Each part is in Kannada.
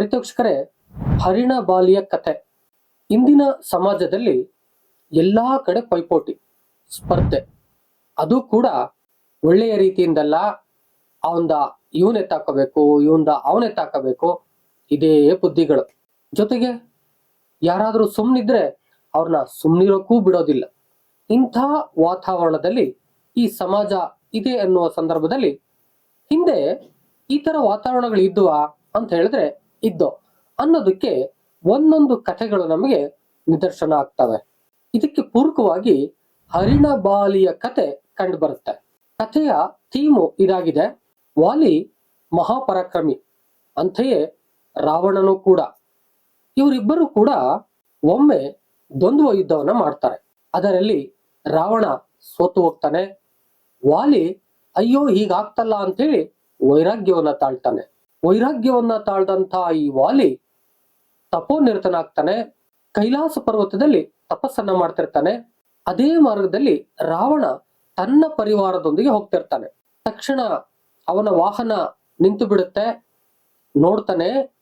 ಪ್ರೀತೋಕ್ಷಕರೇ ಹರಿಣ ಬಾಲಿಯ ಕಥೆ. ಇಂದಿನ ಸಮಾಜದಲ್ಲಿ ಎಲ್ಲಾ ಕಡೆ ಪೈಪೋಟಿ, ಸ್ಪರ್ಧೆ. ಅದು ಕೂಡ ಒಳ್ಳೆಯ ರೀತಿಯಿಂದಲ್ಲ, ಅವಂದ ಇವನೇ ತಾಕೋಬೇಕು ಇವಂದ ಅವನೇ ತಾಕೋಬೇಕು ಇದೇ ಬುದ್ಧಿಗಳು. ಜೊತೆಗೆ ಯಾರಾದರೂ ಸುಮ್ಮನಿದ್ರೆ ಅವ್ರನ್ನ ಸುಮ್ಮನಿರೋಕ್ಕೂ ಬಿಡೋದಿಲ್ಲ. ಇಂಥ ವಾತಾವರಣದಲ್ಲಿ ಈ ಸಮಾಜ ಇದೆ ಅನ್ನುವ ಸಂದರ್ಭದಲ್ಲಿ ಹಿಂದೆ ಈ ತರ ವಾತಾವರಣಗಳು ಇದ್ವಾ ಅಂತ ಹೇಳಿದ್ರೆ ಇದ್ದೋ ಅನ್ನೋದಕ್ಕೆ ಒಂದೊಂದು ಕಥೆಗಳು ನಮಗೆ ನಿದರ್ಶನ ಆಗ್ತವೆ. ಇದಕ್ಕೆ ಪೂರಕವಾಗಿ ಹರಿಣ ಬಾಲಿಯ ಕತೆ ಕಂಡು ಬರುತ್ತೆ ಕಥೆಯ ಥೀಮು ಇದಾಗಿದೆ. ವಾಲಿ ಮಹಾಪರಾಕ್ರಮಿ, ಅಂತೆಯೇ ರಾವಣನು ಕೂಡ. ಇವರಿಬ್ಬರು ಕೂಡ ಒಮ್ಮೆ ದ್ವಂದ್ವ ಯುದ್ಧವನ್ನ ಮಾಡ್ತಾರೆ. ಅದರಲ್ಲಿ ರಾವಣ ಸೋತು ಹೋಗ್ತಾನೆ. ವಾಲಿ, ಅಯ್ಯೋ, ಹೀಗಾಗ್ತಲ್ಲ ಅಂತೇಳಿ ವೈರಾಗ್ಯವನ್ನ ತಾಳ್ತಾನೆ. ವೈರಾಗ್ಯವನ್ನ ತಾಳ್ದಂತ ಈ ವಾಲಿ ತಪೋನಿರತನಾಗ್ತಾನೆ. ಕೈಲಾಸ ಪರ್ವತದಲ್ಲಿ ತಪಸ್ಸನ್ನ ಮಾಡ್ತಿರ್ತಾನೆ. ಅದೇ ಮಾರ್ಗದಲ್ಲಿ ರಾವಣ ತನ್ನ ಪರಿವಾರದೊಂದಿಗೆ ಹೋಗ್ತಿರ್ತಾನೆ. ತಕ್ಷಣ ಅವನ ವಾಹನ ನಿಂತು ಬಿಡುತ್ತೆ. ನೋಡ್ತಾನೆ,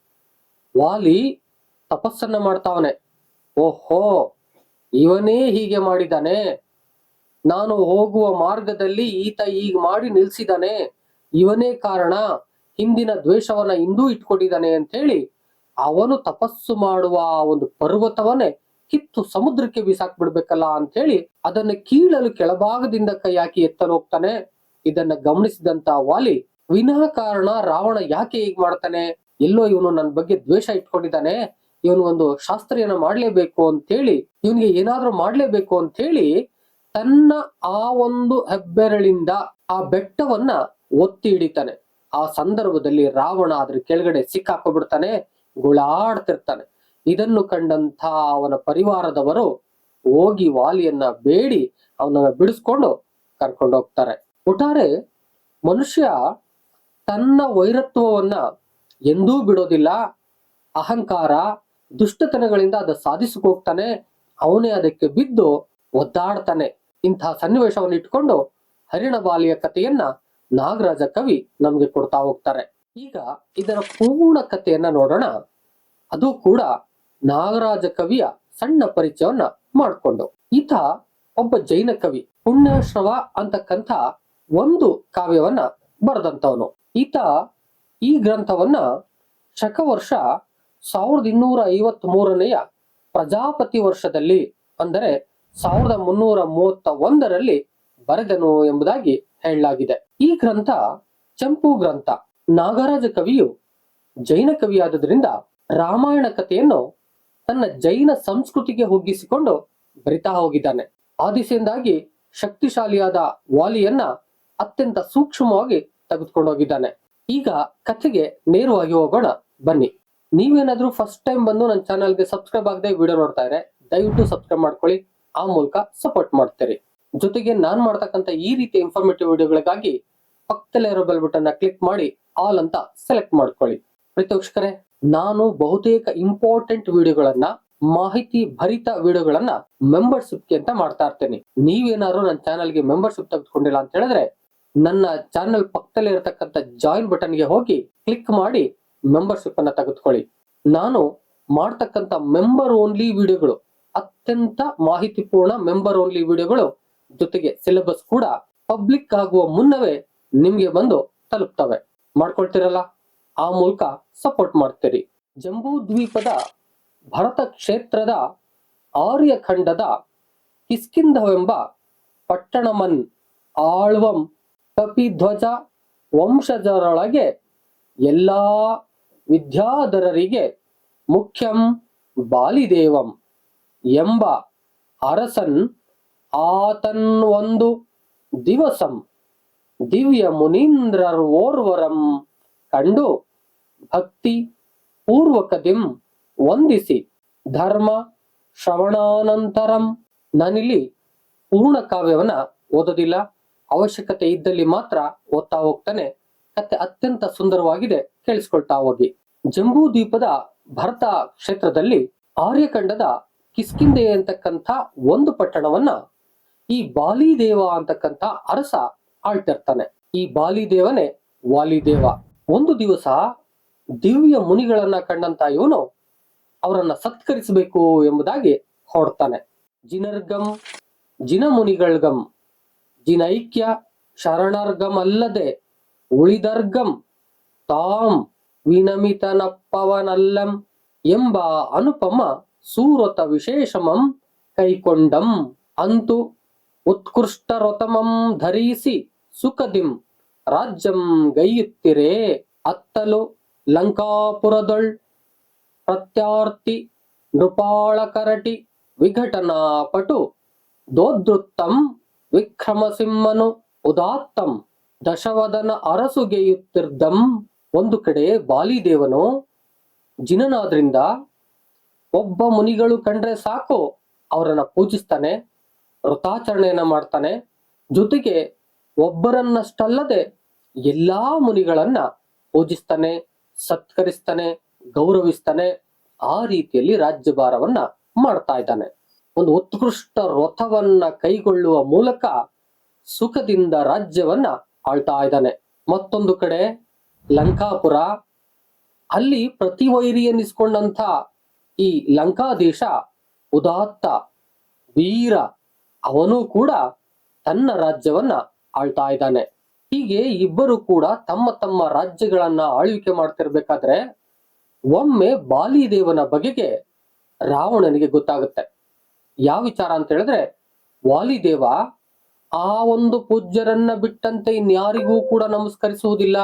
ವಾಲಿ ತಪಸ್ಸನ್ನ ಮಾಡ್ತಾವನೆ. ಓಹೋ, ಇವನೇ ಹೀಗೆ ಮಾಡಿದಾನೆ. ನಾನು ಹೋಗುವ ಮಾರ್ಗದಲ್ಲಿ ಈತ ಈಗ ಮಾಡಿ ನಿಲ್ಸಿದಾನೆ. ಇವನೇ ಕಾರಣ. ಹಿಂದಿನ ದ್ವೇಷವನ್ನ ಇಂದೂ ಇಟ್ಕೊಂಡಿದ್ದಾನೆ ಅಂತ ಹೇಳಿ ಅವನು ತಪಸ್ಸು ಮಾಡುವ ಒಂದು ಪರ್ವತವನ್ನೇ ಕಿತ್ತು ಸಮುದ್ರಕ್ಕೆ ಬಿಸಾಕ್ ಬಿಡ್ಬೇಕಲ್ಲ ಅಂತ ಹೇಳಿ ಅದನ್ನ ಕೀಳಲು ಕೆಳಭಾಗದಿಂದ ಕೈ ಹಾಕಿ ಎತ್ತಲು ಹೋಗ್ತಾನೆ. ಇದನ್ನ ಗಮನಿಸಿದಂತ ವಾಲಿ ವಿನಾಕಾರಣ ರಾವಣ ಯಾಕೆ ಹೀಗ್ ಮಾಡ್ತಾನೆ? ಎಲ್ಲೋ ಇವನು ನನ್ನ ಬಗ್ಗೆ ದ್ವೇಷ ಇಟ್ಕೊಂಡಿದ್ದಾನೆ. ಇವನು ಒಂದು ಶಾಸ್ತ್ರೀಯನ ಮಾಡ್ಲೇಬೇಕು ಅಂತ ಹೇಳಿ, ಇವನಿಗೆ ಏನಾದ್ರೂ ಮಾಡ್ಲೇಬೇಕು ಅಂತ ಹೇಳಿ ತನ್ನ ಆ ಒಂದು ಹೆಬ್ಬೆರಳಿಂದ ಆ ಬೆಟ್ಟವನ್ನ ಒತ್ತಿ ಹಿಡಿತಾನೆ. ಆ ಸಂದರ್ಭದಲ್ಲಿ ರಾವಣ ಅದ್ರ ಕೆಳಗಡೆ ಸಿಕ್ಕಾಕೊಬಿಡ್ತಾನೆ ಗುಳಾಡ್ತಿರ್ತಾನೆ. ಇದನ್ನು ಕಂಡಂತ ಅವನ ಪರಿವಾರದವರು ಹೋಗಿ ವಾಲಿಯನ್ನ ಬೇಡಿ, ಅವನನ್ನ ಬಿಡಿಸ್ಕೊಂಡು ಕರ್ಕೊಂಡು ಹೋಗ್ತಾರೆ. ಒಟ್ಟಾರೆ ಮನುಷ್ಯ ತನ್ನ ವೈರತ್ವವನ್ನ ಎಂದೂ ಬಿಡೋದಿಲ್ಲ, ಅಹಂಕಾರ, ದುಷ್ಟತನಗಳಿಂದ ಅದ ಸಾಧಿಸಕ್ ಹೋಗ್ತಾನೆ, ಅವನೇ ಅದಕ್ಕೆ ಬಿದ್ದು ಒದ್ದಾಡ್ತಾನೆ. ಇಂತಹ ಸನ್ನಿವೇಶವನ್ನು ಇಟ್ಕೊಂಡು ಹರಿಣ ಬಾಲಿಯ ಕಥೆಯನ್ನ ನಾಗರಾಜ ಕವಿ ನಮ್ಗೆ ಕೊಡ್ತಾ ಹೋಗ್ತಾರೆ. ಈಗ ಇದರ ಪೂರ್ಣ ಕಥೆಯನ್ನ ನೋಡೋಣ. ಅದು ಕೂಡ ನಾಗರಾಜ ಕವಿಯ ಸಣ್ಣ ಪರಿಚಯವನ್ನ ಮಾಡಿಕೊಂಡು. ಈತ ಒಬ್ಬ ಜೈನ ಕವಿ, ಪುಣ್ಯಶ್ರವ ಅಂತಕ್ಕಂಥ ಒಂದು ಕಾವ್ಯವನ್ನ ಬರೆದಂತವನು ಈತ ಈ ಗ್ರಂಥವನ್ನ ಶಕವರ್ಷ ಸಾವಿರದ ಇನ್ನೂರ ಐವತ್ ಮೂರನೆಯ ಪ್ರಜಾಪತಿ ವರ್ಷದಲ್ಲಿ, ಅಂದರೆ ಸಾವಿರದ ಮುನ್ನೂರ ಮೂವತ್ತ ಒಂದರಲ್ಲಿ ಬರೆದನು ಎಂಬುದಾಗಿ ಹೇಳಲಾಗಿದೆ. ಈ ಗ್ರಂಥ ಚಂಪು ಗ್ರಂಥ. ನಾಗರಾಜ ಕವಿಯು ಜೈನ ಕವಿಯಾದದ್ರಿಂದ ರಾಮಾಯಣ ಕಥೆಯನ್ನು ತನ್ನ ಜೈನ ಸಂಸ್ಕೃತಿಗೆ ಹೋಗಿಸಿಕೊಂಡು ಬರಿತಾ ಹೋಗಿದ್ದಾನೆ. ಆದಿಸೆಯಿಂದಾಗಿ ದಿಸೆಯಿಂದಾಗಿ ಶಕ್ತಿಶಾಲಿಯಾದ ವಾಲಿಯನ್ನ ಅತ್ಯಂತ ಸೂಕ್ಷ್ಮವಾಗಿ ತೆಗೆದುಕೊಂಡು ಹೋಗಿದ್ದಾನೆ. ಈಗ ಕಥೆಗೆ ನೇರವಾಗಿ ಹೋಗೋಣ, ಬನ್ನಿ. ನೀವೇನಾದ್ರೂ ಫಸ್ಟ್ ಟೈಮ್ ಬಂದು ನನ್ನ ಚಾನಲ್ಗೆ ಸಬ್ಸ್ಕ್ರೈಬ್ ಆಗದೆ ವಿಡಿಯೋ ನೋಡ್ತಾ ಇದ್ರೆ ದಯವಿಟ್ಟು ಸಬ್ಸ್ಕ್ರೈಬ್ ಮಾಡ್ಕೊಳ್ಳಿ, ಆ ಮೂಲಕ ಸಪೋರ್ಟ್ ಮಾಡ್ತೀರಿ. ಜೊತೆಗೆ ನಾನ್ ಮಾಡ್ತಕ್ಕಂಥ ಈ ರೀತಿಯ ಇನ್ಫಾರ್ಮೇಟಿವ್ ವಿಡಿಯೋಗಳಿಗಾಗಿ ಪಕ್ಕದಲ್ಲೇ ಇರೋ ಬೆಲ್ ಬಟನ್ ಕ್ಲಿಕ್ ಮಾಡಿ ಆಲ್ ಅಂತ ಸೆಲೆಕ್ಟ್ ಮಾಡ್ಕೊಳ್ಳಿ. ಪ್ರೀತೋಕ್ಷಕರೇ ನಾನು ಬಹುತೇಕ ಇಂಪಾರ್ಟೆಂಟ್ ವಿಡಿಯೋಗಳನ್ನ ಮಾಹಿತಿ ಭರಿತ ವಿಡಿಯೋಗಳನ್ನ ಮೆಂಬರ್ಶಿಪ್ ಅಂತ ಮಾಡ್ತಾ ಇರ್ತೇನೆ. ನೀವೇನಾದ್ರು ನನ್ನ ಚಾನಲ್ಗೆ ಮೆಂಬರ್ಶಿಪ್ ತೆಗೆದುಕೊಂಡಿಲ್ಲ ಅಂತ ಹೇಳಿದ್ರೆ, ನನ್ನ ಚಾನೆಲ್ ಪಕ್ಕದಲ್ಲಿ ಇರತಕ್ಕಂಥ ಜಾಯಿನ್ ಬಟನ್ಗೆ ಹೋಗಿ ಕ್ಲಿಕ್ ಮಾಡಿ ಮೆಂಬರ್ಶಿಪ್ ಅನ್ನ ತೆಗೆದುಕೊಳ್ಳಿ. ನಾನು ಮಾಡ್ತಕ್ಕಂಥ ಮೆಂಬರ್ ಓನ್ಲಿ ವಿಡಿಯೋಗಳು ಅತ್ಯಂತ ಮಾಹಿತಿಪೂರ್ಣ ಮೆಂಬರ್ ಓನ್ಲಿ ವಿಡಿಯೋಗಳು ಜೊತೆಗೆ ಸಿಲೆಬಸ್ ಕೂಡ ಪಬ್ಲಿಕ್ ಆಗುವ ಮುನ್ನವೇ ನಿಮ್ಗೆ ಬಂದು ತಲುಪ್ತವೆ. ಮಾಡ್ಕೊಳ್ತಿರಲ್ಲ? ಆ ಮೂಲಕ ಸಪೋರ್ಟ್ ಮಾಡ್ತೀರಿ. ಜಂಬೂ ದ್ವೀಪದ ಭರತ ಕ್ಷೇತ್ರದ ಆರ್ಯಖಂಡದ ಕಿಸ್ಕಿಂಧವೆಂಬ ಪಟ್ಟಣಮನ್ ಆಳ್ವಂ ಕಪಿಧ್ವಜ ವಂಶಜರೊಳಗೆ ಎಲ್ಲ ವಿದ್ಯಾಧರರಿಗೆ ಮುಖ್ಯಂ ಬಾಲಿದೇವಂ ಎಂಬ ಅರಸನ್ ಆತನ್ ಒಂದು ದಿವಸಂ ದಿವ್ಯ ಮುನೀಂದ್ರರ್ ಓರ್ವರಂ ಕಂಡು ಭಕ್ತಿ ಪೂರ್ವಕದಿಂ ವಂದಿಸಿ ಧರ್ಮ ಶ್ರವಣಾನಂತರಂ ನನಿಲಿ ಪೂರ್ಣ ಕಾವ್ಯವನ್ನ ಓದೋದಿಲ್ಲ. ಅವಶ್ಯಕತೆ ಇದ್ದಲ್ಲಿ ಮಾತ್ರ ಓದ್ತಾ ಹೋಗ್ತಾನೆ. ಕತೆ ಅತ್ಯಂತ ಸುಂದರವಾಗಿದೆ ಕೇಳಿಸ್ಕೊಳ್ತಾ ಹೋಗಿ. ಜಂಬೂ ದ್ವೀಪದ ಭರತ ಕ್ಷೇತ್ರದಲ್ಲಿ ಆರ್ಯಖಂಡದ ಕಿಸ್ಕಿಂದೆ ಅಂತಕ್ಕಂಥ ಒಂದು ಪಟ್ಟಣವನ್ನ ಈ ಬಾಲಿದೇವ ಅಂತಕ್ಕಂಥ ಅರಸ ಆಳ್ತಿರ್ತಾನೆ. ಈ ಬಾಲಿದೇವನೇ ವಾಲಿದೇವ. ಒಂದು ದಿವಸ ದಿವ್ಯ ಮುನಿಗಳನ್ನ ಕಂಡಂತ ಇವನು ಅವರನ್ನ ಸತ್ಕರಿಸಬೇಕು ಎಂಬುದಾಗಿ ಹೊಡ್ತಾನೆ ಜಿನರ್ಗಂ ಜಿನ ಮುನಿಗಳ್ಗಂ ಜಿನೈಕ್ಯ, ಶರಣರ್ಗಂ ಅಲ್ಲದೆ ಉಳಿದರ್ಗಂ ತಾಂ ವಿನಮಿತನಪ್ಪವನಲ್ಲಂ ಎಂಬ ಅನುಪಮ ಸೂರತ ವಿಶೇಷಮಂ ಕೈಕೊಂಡಂ. ಅಂತು ಉತ್ಕೃಷ್ಟರೊತಮಂ ಧರಿಸಿ ಸುಖದಿಂ ರಾಜ್ಯಂ ಗೈಯುತ್ತಿರೇ ಅತ್ತಲು ಲಂಕಾಪುರದೊಳ್ ಪ್ರತ್ಯಾರ್ಥಿ ನೃಪಾಳಕರಟಿ ವಿಘಟನಾ ಪಟು ದೋದೃತ್ತಂ ವಿಕ್ರಮಸಿಂಹನು ಉದಾತ್ತಂ ದಶವದನ ಅರಸುಗೆಯುತ್ತಿರ್ದಂ ಒಂದು ಕಡೆ ಬಾಲಿದೇವನು, ಜಿನನಾದ್ರಿಂದ, ಒಬ್ಬ ಮುನಿಗಳು ಕಂಡ್ರೆ ಸಾಕು, ಅವರನ್ನ ಪೂಜಿಸ್ತಾನೆ. ವ್ರತಾಚರಣೆಯನ್ನ ಮಾಡ್ತಾನೆ. ಜೊತೆಗೆ ಒಬ್ಬರನ್ನಷ್ಟಲ್ಲದೆ ಎಲ್ಲಾ ಮುನಿಗಳನ್ನ ಪೂಜಿಸ್ತಾನೆ, ಸತ್ಕರಿಸ್ತಾನೆ, ಗೌರವಿಸ್ತಾನೆ, ಆ ರೀತಿಯಲ್ಲಿ ರಾಜ್ಯಭಾರವನ್ನ ಮಾಡ್ತಾ ಇದ್ದಾನೆ. ಒಂದು ಉತ್ಕೃಷ್ಟ ವ್ರತವನ್ನ ಕೈಗೊಳ್ಳುವ ಮೂಲಕ ಸುಖದಿಂದ ರಾಜ್ಯವನ್ನ ಆಳ್ತಾ ಇದ್ದಾನೆ. ಮತ್ತೊಂದು ಕಡೆ ಲಂಕಾಪುರ, ಅಲ್ಲಿ ಪ್ರತಿವೈರಿ ಎನ್ನಿಸ್ಕೊಂಡಂತ ಈ ಲಂಕಾದೇಶ ಉದಾತ್ತ, ವೀರ ಅವನು ಕೂಡ ತನ್ನ ರಾಜ್ಯವನ್ನ ಆಳ್ತಾ ಇದ್ದಾನೆ. ಹೀಗೆ ಇಬ್ಬರು ಕೂಡ ತಮ್ಮ ತಮ್ಮ ರಾಜ್ಯಗಳನ್ನ ಆಳ್ವಿಕೆ ಮಾಡ್ತಿರ್ಬೇಕಾದ್ರೆ ಒಮ್ಮೆ ಬಾಲಿದೇವನ ಬಗೆಗೆ ರಾವಣನಿಗೆ ಗೊತ್ತಾಗುತ್ತೆ. ಯಾವ ವಿಚಾರ ಅಂತ ಹೇಳಿದ್ರೆ, ವಾಲಿದೇವ ಆ ಒಂದು ಪೂಜ್ಯರನ್ನ ಬಿಟ್ಟಂತೆ ಇನ್ಯಾರಿಗೂ ಕೂಡ ನಮಸ್ಕರಿಸುವುದಿಲ್ಲ,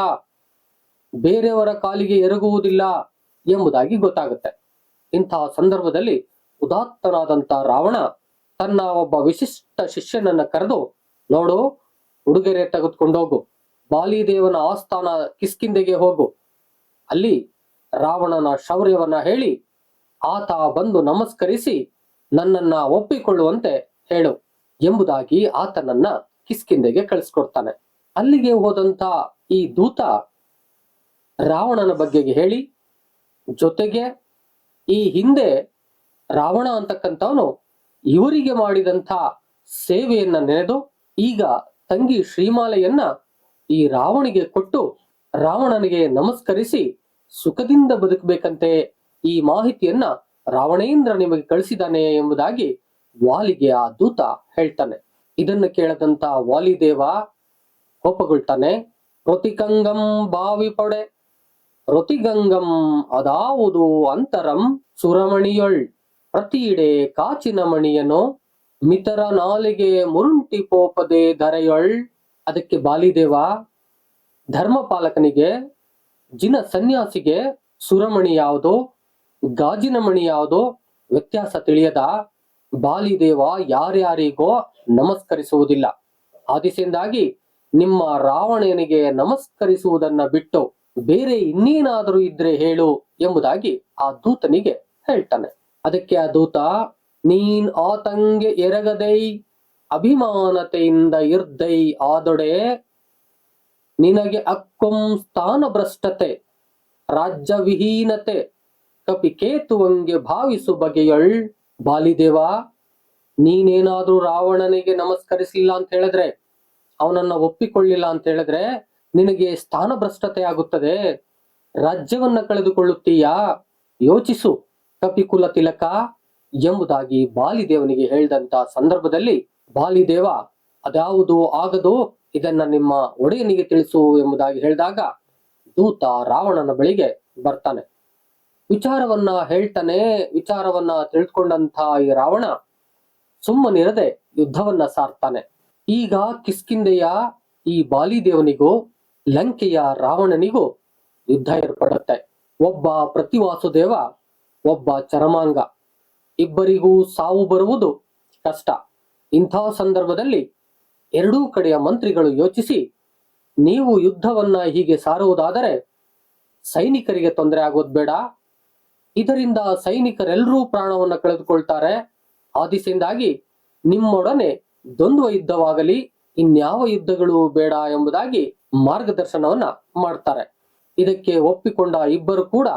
ಬೇರೆಯವರ ಕಾಲಿಗೆ ಎರಗುವುದಿಲ್ಲ ಎಂಬುದಾಗಿ ಗೊತ್ತಾಗುತ್ತೆ. ಇಂತಹ ಸಂದರ್ಭದಲ್ಲಿ ಉದಾತ್ತನಾದಂತ ರಾವಣ ತನ್ನ ಒಬ್ಬ ವಿಶಿಷ್ಟ ಶಿಷ್ಯನನ್ನ ಕರೆದು, ನೋಡು, ಉಡುಗೊರೆ ತೆಗೆದುಕೊಂಡೋಗು ಬಾಲಿದೇವನ ಆಸ್ಥಾನ ಕಿಸ್ಕಿಂದೆಗೆ ಹೋಗು. ಅಲ್ಲಿ ರಾವಣನ ಶೌರ್ಯವನ್ನ ಹೇಳಿ, ಆತ ಬಂದು ನಮಸ್ಕರಿಸಿ ನನ್ನನ್ನ ಒಪ್ಪಿಕೊಳ್ಳುವಂತೆ ಹೇಳು ಎಂಬುದಾಗಿ ಆತನನ್ನ ಕಿಸ್ಕಿಂದೆಗೆ ಕಳಿಸ್ಕೊಡ್ತಾನೆ. ಅಲ್ಲಿಗೆ ಹೋದಂತ ಈ ದೂತ ರಾವಣನ ಬಗ್ಗೆಗೆ ಹೇಳಿ, ಜೊತೆಗೆ ಈ ಹಿಂದೆ ರಾವಣ ಅಂತಕ್ಕಂಥವನು ಇವರಿಗೆ ಮಾಡಿದಂಥ ಸೇವೆಯನ್ನ ನೆನೆದು ಈಗ ತಂಗಿ ಶ್ರೀಮಾಲೆಯನ್ನ ಈ ರಾವಣಿಗೆ ಕೊಟ್ಟು ರಾವಣನಿಗೆ ನಮಸ್ಕರಿಸಿ ಸುಖದಿಂದ ಬದುಕಬೇಕಂತೆ ಈ ಮಾಹಿತಿಯನ್ನ ರಾವಣೇಂದ್ರ ನಿಮಗೆ ಕಳಿಸಿದಾನೆ ಎಂಬುದಾಗಿ ವಾಲಿಗೆ ಆ ದೂತ ಹೇಳ್ತಾನೆ. ಇದನ್ನು ಕೇಳದಂತ ವಾಲಿದೇವ ಕೋಪಗೊಳ್ತಾನೆ ಪ್ರತಿಕಂಗಂ ಬಾವಿ ಪೊಡೆ ಋತಿಗಂಗಂ ಅದಾವುದು ಅಂತರಂ ಸುರಮಣಿಯೊಳ್ ಪ್ರತಿಯಿಡೆ ಕಾಚಿನ ಮಣಿಯನು, ಮಿತರ ನಾಲಿಗೆ ಮುರುಂಟಿ ಪೋಪದೆ ಧರೆಯೊಳ್. ಅದಕ್ಕೆ ಬಾಲಿದೇವ, ಧರ್ಮಪಾಲಕನಿಗೆ, ಜಿನ ಸನ್ಯಾಸಿಗೆ ಸುರಮಣಿ ಯಾವುದೋ, ಗಾಜಿನ ಮಣಿ ಯಾವುದೋ, ವ್ಯತ್ಯಾಸ ತಿಳಿಯದ ಬಾಲಿದೇವ ಯಾರ್ಯಾರಿಗೋ ನಮಸ್ಕರಿಸುವುದಿಲ್ಲ. ಆದಿಸಿಂದಾಗಿ ನಿಮ್ಮ ರಾವಣನಿಗೆ ನಮಸ್ಕರಿಸುವುದನ್ನ ಬಿಟ್ಟು ಬೇರೆ ಇನ್ನೇನಾದರೂ ಇದ್ರೆ ಹೇಳು ಎಂಬುದಾಗಿ ಆ ದೂತನಿಗೆ ಹೇಳ್ತಾನೆ. ಅದಕ್ಕೆ ಆ ದೂತ, ನೀನ್ ಆತಂಗೆ ಎರಗದೈ, ಅಭಿಮಾನತೆಯಿಂದ ಇರ್ದೈ, ಆದೊಡೆ ನಿನಗೆ ಅಕ್ಕೊಂ ಸ್ಥಾನಭ್ರಷ್ಟತೆ ರಾಜ್ಯ ವಿಹೀನತೆ ಕಪಿ ಕೇತುವಂಗೆ ಭಾವಿಸು ಬಗೆಯಳ್ ಬಾಲಿದೇವ, ನೀನೇನಾದ್ರೂ ರಾವಣನಿಗೆ ನಮಸ್ಕರಿಸಲಿಲ್ಲ ಅಂತ ಹೇಳಿದ್ರೆ, ಅವನನ್ನ ಒಪ್ಪಿಕೊಳ್ಳಿಲ್ಲ ಅಂತ ಹೇಳಿದ್ರೆ ನಿನಗೆ ಸ್ಥಾನ ಭ್ರಷ್ಟತೆ ಆಗುತ್ತದೆ. ರಾಜ್ಯವನ್ನ ಕಳೆದುಕೊಳ್ಳುತ್ತೀಯಾ? ಯೋಚಿಸು. ಕಪಿಕುಲ ತಿಲಕ ಎಂಬುದಾಗಿ ಬಾಲಿದೇವನಿಗೆ ಹೇಳಿದಂತ ಸಂದರ್ಭದಲ್ಲಿ ಬಾಲಿದೇವ ಅದ್ಯಾವುದು ಆಗದು ಇದನ್ನ ನಿಮ್ಮ ಒಡೆಯನಿಗೆ ತಿಳಿಸು ಎಂಬುದಾಗಿ ಹೇಳಿದಾಗ ದೂತ ರಾವಣನ ಬಳಿಗೆ ಬರ್ತಾನೆ. ವಿಚಾರವನ್ನ ಹೇಳ್ತಾನೆ, ವಿಚಾರವನ್ನ ತಿಳಿದುಕೊಂಡಂತ ಈ ರಾವಣ ಸುಮ್ಮನಿರದೆ ಯುದ್ಧವನ್ನ ಸಾರ್ತಾನೆ. ಈಗ ಕಿಸ್ಕಿಂದೆಯ ಈ ಬಾಲಿದೇವನಿಗೂ, ಲಂಕೆಯ ರಾವಣನಿಗೂ ಯುದ್ಧ ಏರ್ಪಡುತ್ತೆ. ಒಬ್ಬ ಪ್ರತಿವಾಸುದೇವ ಒಬ್ಬ ಚರಮಾಂಗ. ಇಬ್ಬರಿಗೂ ಸಾವು ಬರುವುದು ಕಷ್ಟ. ಇಂಥ ಸಂದರ್ಭದಲ್ಲಿ ಎರಡೂ ಕಡೆಯ ಮಂತ್ರಿಗಳು ಯೋಚಿಸಿ, ನೀವು ಯುದ್ಧವನ್ನ ಹೀಗೆ ಸಾರುವುದಾದರೆ ಸೈನಿಕರಿಗೆ ತೊಂದರೆ ಆಗೋದು ಬೇಡ. ಇದರಿಂದ ಸೈನಿಕರೆಲ್ಲರೂ ಪ್ರಾಣವನ್ನು ಕಳೆದುಕೊಳ್ತಾರೆ. ಆದಿಸಿಂದಾಗಿ ನಿಮ್ಮೊಡನೆ ದ್ವಂದ್ವ ಯುದ್ಧವಾಗಲಿ, ಇನ್ಯಾವ ಯುದ್ಧಗಳು ಬೇಡ ಎಂಬುದಾಗಿ ಮಾರ್ಗದರ್ಶನವನ್ನ ಮಾಡ್ತಾರೆ. ಇದಕ್ಕೆ ಒಪ್ಪಿಕೊಂಡ ಇಬ್ಬರು ಕೂಡ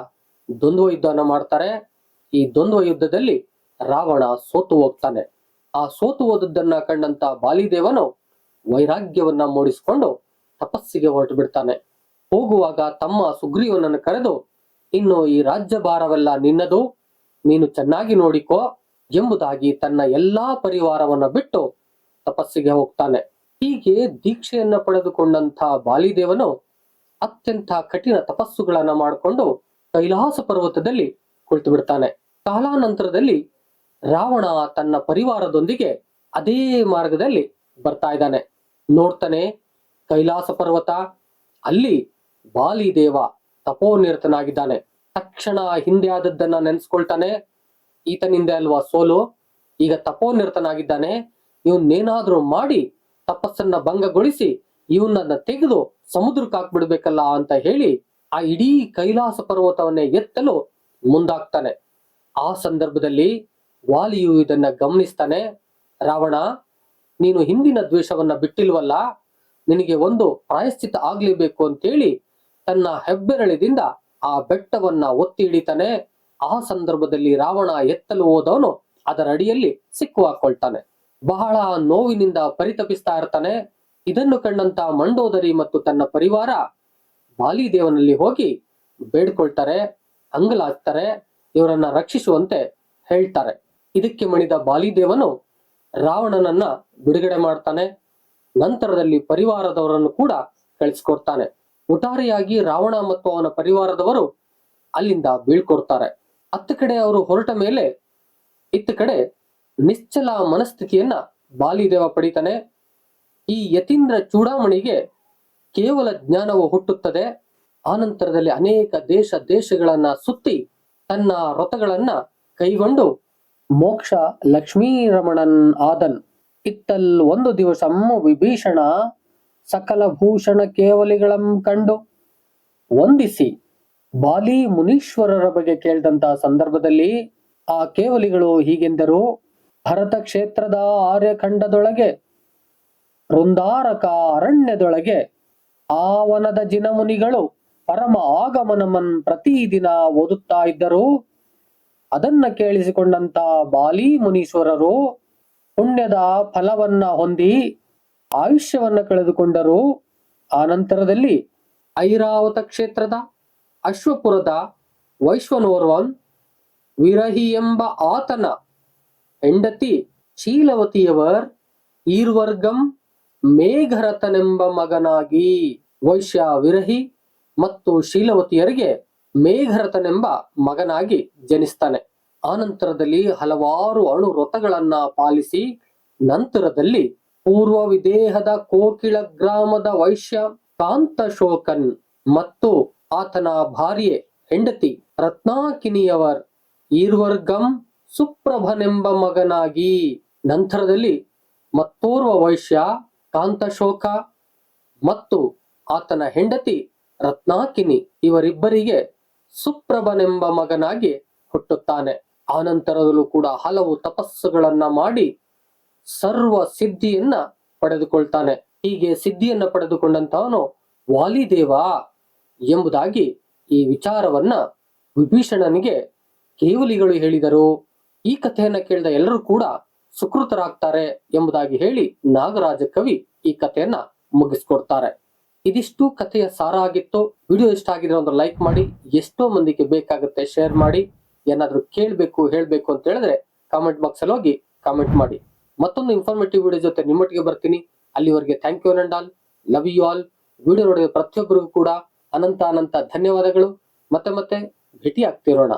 ದ್ವಂದ್ವ ಯುದ್ಧವನ್ನ ಮಾಡ್ತಾರೆ. ಈ ದ್ವಂದ್ವ ಯುದ್ಧದಲ್ಲಿ ರಾವಣ ಸೋತು ಹೋಗ್ತಾನೆ. ಆ ಸೋತು ಹೋದದ್ದನ್ನ ಕಂಡಂತ ಬಾಲಿದೇವನು ವೈರಾಗ್ಯವನ್ನ ಮೂಡಿಸಿಕೊಂಡು ತಪಸ್ಸಿಗೆ ಹೊರಟು ಬಿಡ್ತಾನೆ ಹೋಗುವಾಗ ತಮ್ಮ ಸುಗ್ರೀವನನ್ನು ಕರೆದು, ಇನ್ನು ಈ ರಾಜ್ಯ ಭಾರವೆಲ್ಲ ನಿನ್ನದು, ನೀನು ಚೆನ್ನಾಗಿ ನೋಡಿಕೋ ಎಂಬುದಾಗಿ ತನ್ನ ಎಲ್ಲಾ ಪರಿವಾರವನ್ನ ಬಿಟ್ಟು ತಪಸ್ಸಿಗೆ ಹೋಗ್ತಾನೆ. ಹೀಗೆ ದೀಕ್ಷೆಯನ್ನ ಪಡೆದುಕೊಂಡಂತ ಬಾಲಿದೇವನು ಅತ್ಯಂತ ಕಠಿಣ ತಪಸ್ಸುಗಳನ್ನ ಮಾಡಿಕೊಂಡು ಕೈಲಾಸ ಪರ್ವತದಲ್ಲಿ ಕುಳಿತು ಬಿಡ್ತಾನೆ. ಕಾಲಾನಂತರದಲ್ಲಿ ರಾವಣ ತನ್ನ ಪರಿವಾರದೊಂದಿಗೆ ಅದೇ ಮಾರ್ಗದಲ್ಲಿ ಬರ್ತಾ ಇದ್ದಾನೆ. ನೋಡ್ತಾನೆ, ಕೈಲಾಸ ಪರ್ವತ, ಅಲ್ಲಿ ಬಾಲಿದೇವ ತಪೋನಿರತನಾಗಿದ್ದಾನೆ. ತಕ್ಷಣ ಹಿಂದೆ ಆದದ್ದನ್ನ ನೆನೆಸ್ಕೊಳ್ತಾನೆ. ಈತನಿಂದ ಅಲ್ವಾ ಸೋಲು? ಈಗ ತಪೋನಿರತನಾಗಿದ್ದಾನೆ. ಇವನ್ನೇನಾದ್ರೂ ಮಾಡಿ ತಪಸ್ಸನ್ನ ಭಂಗಗೊಳಿಸಿ ಇವನನ್ನ ತೆಗೆದು ಸಮುದ್ರಕ್ಕೆ ಹಾಕ್ಬಿಡ್ಬೇಕಲ್ಲ ಅಂತ ಹೇಳಿ ಆ ಇಡೀ ಕೈಲಾಸ ಪರ್ವತವನ್ನೇ ಎತ್ತಲು ಮುಂದಾಗ್ತಾನೆ. ಆ ಸಂದರ್ಭದಲ್ಲಿ ವಾಲಿಯು ಇದನ್ನ ಗಮನಿಸ್ತಾನೆ, ರಾವಣ, ನೀನು ಹಿಂದಿನ ದ್ವೇಷವನ್ನ ಬಿಟ್ಟಿಲ್ವಲ್ಲ? ನಿನಗೆ ಒಂದು ಪ್ರಾಯಶ್ಚಿತ ಆಗ್ಲೇಬೇಕು ಅಂತೇಳಿ ತನ್ನ ಹೆಬ್ಬೆರಳಿದಿಂದ ಆ ಬೆಟ್ಟವನ್ನ ಒತ್ತಿ ಹಿಡಿತಾನೆ. ಆ ಸಂದರ್ಭದಲ್ಲಿ ರಾವಣ ಎತ್ತಲು ಹೋದವನು ಅದರ ಅಡಿಯಲ್ಲಿ ಸಿಕ್ಕು ಹಾಕೊಳ್ತಾನೆ ಬಹಳ ನೋವಿನಿಂದ ಪರಿತಪಿಸ್ತಾ ಇರ್ತಾನೆ. ಇದನ್ನು ಕಂಡಂತ ಮಂಡೋದರಿ ಮತ್ತು ತನ್ನ ಪರಿವಾರ ಬಾಲಿದೇವನಲ್ಲಿ ಹೋಗಿ ಬೇಡ್ಕೊಳ್ತಾರೆ, ಅಂಗಲಾಗ್ತಾರೆ, ಇವರನ್ನ ರಕ್ಷಿಸುವಂತೆ ಹೇಳ್ತಾರೆ. ಇದಕ್ಕೆ ಮಣಿದ ಬಾಲಿದೇವನು ರಾವಣನನ್ನ ಬಿಡುಗಡೆ ಮಾಡ್ತಾನೆ, ನಂತರದಲ್ಲಿ ಪರಿವಾರದವರನ್ನು ಕೂಡ ಕಳಿಸ್ಕೊಡ್ತಾನೆ. ಒಟ್ಟಾರೆಯಾಗಿ ರಾವಣ ಮತ್ತು ಅವನ ಪರಿವಾರದವರು ಅಲ್ಲಿಂದ ಬೀಳ್ಕೊಡ್ತಾರೆ. ಹತ್ತು ಕಡೆ ಅವರು ಹೊರಟ ಮೇಲೆ ಇತ್ತ ಕಡೆ ನಿಶ್ಚಲ ಮನಸ್ಥಿತಿಯನ್ನ ಬಾಲಿದೇವ ಪಡಿತಾನೆ. ಈ ಯತೀಂದ್ರ ಚೂಡಾಮಣಿಗೆ ಕೇವಲ ಜ್ಞಾನವು ಹುಟ್ಟುತ್ತದೆ. ಆನಂತರದಲ್ಲಿ ಅನೇಕ ದೇಶ ದೇಶಗಳನ್ನ ಸುತ್ತಿ ತನ್ನ ವ್ರತಗಳನ್ನ ಕೈಗೊಂಡು ಮೋಕ್ಷ ಲಕ್ಷ್ಮೀ ರಮಣನ್ ಆದನ್. ಇತ್ತಲ್ ಒಂದು ದಿವಸ ವಿಭೀಷಣ ಸಕಲ ಭೂಷಣ ಕೇವಲಿಗಳಂ ಕಂಡು ವಂದಿಸಿ ಬಾಲಿ ಮುನೀಶ್ವರರ ಬಗ್ಗೆ ಕೇಳಿದಂತಹ ಸಂದರ್ಭದಲ್ಲಿ ಆ ಕೇವಲಿಗಳು ಹೀಗೆಂದರು. ಭರತ ಕ್ಷೇತ್ರದ ಆರ್ಯಖಂಡದೊಳಗೆ, ವೃಂದಾರಕ ಅರಣ್ಯದೊಳಗೆ ಆ ವನದ ಜಿನಮುನಿಗಳು ಪರಮ ಆಗಮನಮನ್ ಪ್ರತಿದಿನ ಓದುತ್ತಾ ಇದ್ದರು. ಅದನ್ನ ಕೇಳಿಸಿಕೊಂಡಂತ ಬಾಲಿ ಮುನೀಶ್ವರರು ಪುಣ್ಯದ ಫಲವನ್ನ ಹೊಂದಿ ಆಯುಷ್ಯವನ್ನ ಕಳೆದುಕೊಂಡರು. ಆ ನಂತರದಲ್ಲಿ ಐರಾವತ ಕ್ಷೇತ್ರದ ಅಶ್ವಪುರದ ವೈಶ್ವನೋರ್ವನ್ ವಿರಹಿ ಎಂಬ ಆತನ ಹೆಂಡತಿ ಶೀಲವತಿಯವರ್ ಈರ್ವರ್ಗಂ ಮೇಘರಥನೆಂಬ ಮಗನಾಗಿ ವೈಶ್ಯ ವಿರಹಿ ಮತ್ತು ಶೀಲವತಿಯರಿಗೆ ಮೇಘರಥನೆಂಬ ಮಗನಾಗಿ ಜನಿಸ್ತಾನೆ. ಆನಂತರದಲ್ಲಿ ಹಲವಾರು ಅಣು ವ್ರತಗಳನ್ನ ಪಾಲಿಸಿ ನಂತರದಲ್ಲಿ ಪೂರ್ವ ವಿದೇಹದ ಕೋಕಿಳ ಗ್ರಾಮದ ವೈಶ್ಯ ಕಾಂತಶೋಕನ್ ಮತ್ತು ಆತನ ಭಾರ್ಯೆ ಹೆಂಡತಿ ರತ್ನಾಕಿನಿಯವರ್ ಈರ್ವರ್ಗಂ ಸುಪ್ರಭನೆಂಬ ಮಗನಾಗಿ ನಂತರದಲ್ಲಿ ಮತ್ತೋರ್ವ ವೈಶ್ಯ ಕಾಂತಶೋಕ ಮತ್ತು ಆತನ ಹೆಂಡತಿ ರತ್ನಾಕಿನಿ ಇವರಿಬ್ಬರಿಗೆ ಸುಪ್ರಭನೆಂಬ ಮಗನಾಗಿ ಹುಟ್ಟುತ್ತಾನೆ. ಆನಂತರದಲ್ಲೂ ಕೂಡ ಹಲವು ತಪಸ್ಸುಗಳನ್ನ ಮಾಡಿ ಸರ್ವ ಸಿದ್ಧಿಯನ್ನ ಪಡೆದುಕೊಳ್ತಾನೆ. ಹೀಗೆ ಸಿದ್ಧಿಯನ್ನ ಪಡೆದುಕೊಂಡಂತವನು ವಾಲಿದೇವ ಎಂಬುದಾಗಿ ಈ ವಿಚಾರವನ್ನ ವಿಭೀಷಣನಿಗೆ ಕೇವಲಿಗಳು ಹೇಳಿದರು. ಈ ಕಥೆಯನ್ನ ಕೇಳಿದ ಎಲ್ಲರೂ ಕೂಡ ಸುಕೃತರಾಗ್ತಾರೆ ಎಂಬುದಾಗಿ ಹೇಳಿ ನಾಗರಾಜ ಕವಿ ಈ ಕಥೆಯನ್ನ ಮುಗಿಸ್ಕೊಡ್ತಾರೆ. ಇದಿಷ್ಟು ಕಥೆಯ ಸಾರ ಆಗಿತ್ತು. ವಿಡಿಯೋ ಇಷ್ಟ ಆಗಿದ್ರೆ ಒಂದು ಲೈಕ್ ಮಾಡಿ, ಎಷ್ಟೋ ಮಂದಿಗೆ ಬೇಕಾಗುತ್ತೆ ಶೇರ್ ಮಾಡಿ, ಏನಾದರೂ ಕೇಳ್ಬೇಕು, ಹೇಳಬೇಕು ಅಂತ ಹೇಳಿದ್ರೆ ಕಾಮೆಂಟ್ ಬಾಕ್ಸ್ ಅಲ್ಲಿ ಹೋಗಿ ಕಾಮೆಂಟ್ ಮಾಡಿ. ಮತ್ತೊಂದು ಇನ್ಫಾರ್ಮೇಟಿವ್ ವಿಡಿಯೋ ಜೊತೆ ನಿಮ್ಮೊಟ್ಟಿಗೆ ಬರ್ತೀನಿ. ಅಲ್ಲಿವರೆಗೆ thank you and all love you all video ನೋಡಿದ ಪ್ರತಿಯೊಬ್ಬರಿಗೂ ಕೂಡ ಅನಂತ ಅನಂತ ಧನ್ಯವಾದಗಳು. ಮತ್ತೆ ಮತ್ತೆ ಭೇಟಿ ಆಗ್ತಿರೋಣ